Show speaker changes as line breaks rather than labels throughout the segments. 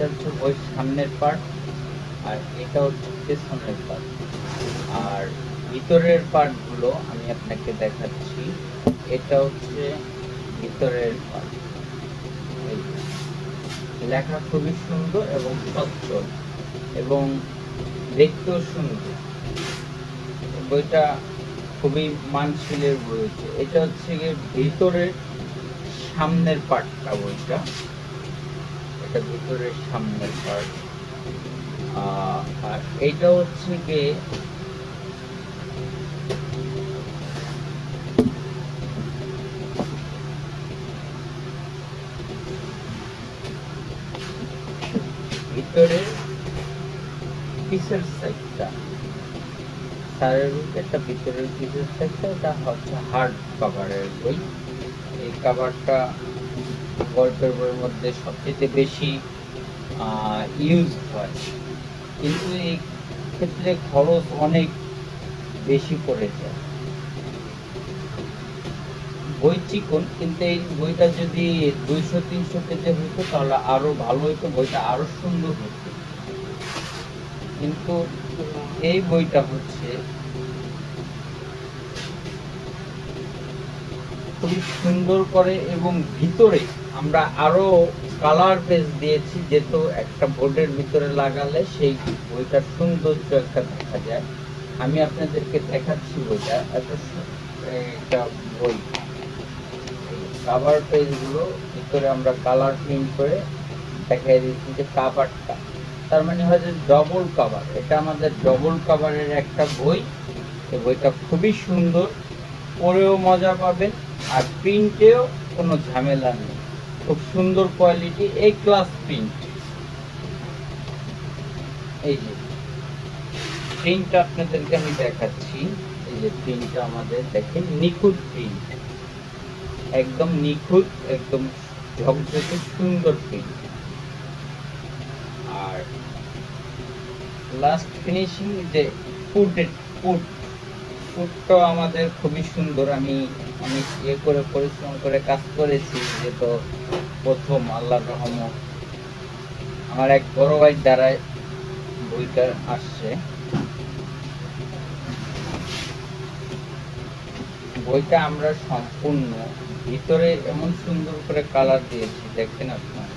এটা হচ্ছে বই সামনের পার্ট, আর এটা হচ্ছে পেছনের পার্ট। আর ভিতরের পার্টগুলো আমি আপনাকে দেখাচ্ছি। এটা হচ্ছে ভিতরের পার্ট। লেখা খুবই সুন্দর এবং স্বচ্ছ এবং দেখতেও সুন্দর। বইটা খুবই মানশীলের বই হচ্ছে। এটা হচ্ছে গিয়ে ভিতরের সামনের পার্টটা বইটা। এটা ভিতরের সামনের পার্ট আর এইটা হচ্ছে গিয়ে ভিতরের পিসের সাইডটা সারের একটা ভিতরের পিসের সাইডটা এটা হচ্ছে হার্ড কভারের বই এই কভারটা গল্পের মধ্যে সবচেয়ে বেশি ইউজ হয়। কিন্তু এই ক্ষেত্রে খরচ অনেক বেশি পড়ে যায়। বই চিকন কিন্তু এই বইটা যদি দুইশো, তিনশো পেজে হতো, তাহলে আরও ভালো হতো বইটা আরও সুন্দর হতো। কিন্তু এই বইটা হচ্ছে খুবই সুন্দর করে এবং ভিতরে আমরা আরও কালার পেজ দিয়েছি, যেহেতু একটা বোর্ডের ভিতরে লাগালে সেই বইটার সৌন্দর্য একটা দেখা যায়। আমি আপনাদেরকে দেখাচ্ছি বইটা, এত একটা বই। কাভার পেজগুলো ভিতরে আমরা কালার প্রিন্ট করে দেখাই দিচ্ছি যে কাভারটা তার মানে হয় যে ডবল কাভার এটা আমাদের ডবল কাভারের একটা বই। এই বইটা খুবই সুন্দর, পড়েও মজা পাবেন। আর প্রিন্টেও কোনো ঝামেলা নেই। খুব সুন্দর কোয়ালিটি এই ক্লাস প্রিন্ট এই যে প্রিন্টটা আপনাদেরকে আমি দেখাচ্ছি। এই যে প্রিন্টটা আমাদের, দেখেন, নিখুঁত প্রিন্ট একদম নিখুঁত, একদম ঝকঝকে সুন্দর প্রিন্ট আর লাস্ট ফিনিশিং যে ফুটেড ফুট ফুটটাও আমাদের খুবই সুন্দর। আমি অনেক ইয়ে করে পরিশ্রম করে কাজ করেছি যে তো প্রথম আল্লাহ রহমত। আমার এক বড় ভাই দ্বারাই বইটা আসছে। বইটা আমরা সম্পূর্ণ ভিতরে এমন সুন্দর করে কালার দিয়েছি দেখেন আপনার?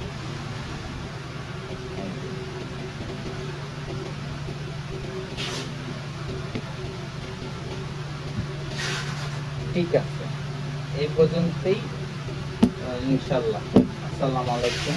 ঠিক আছে। এই পর্যন্তই ইনশাল্লাহ আসসালামু আলাইকুম।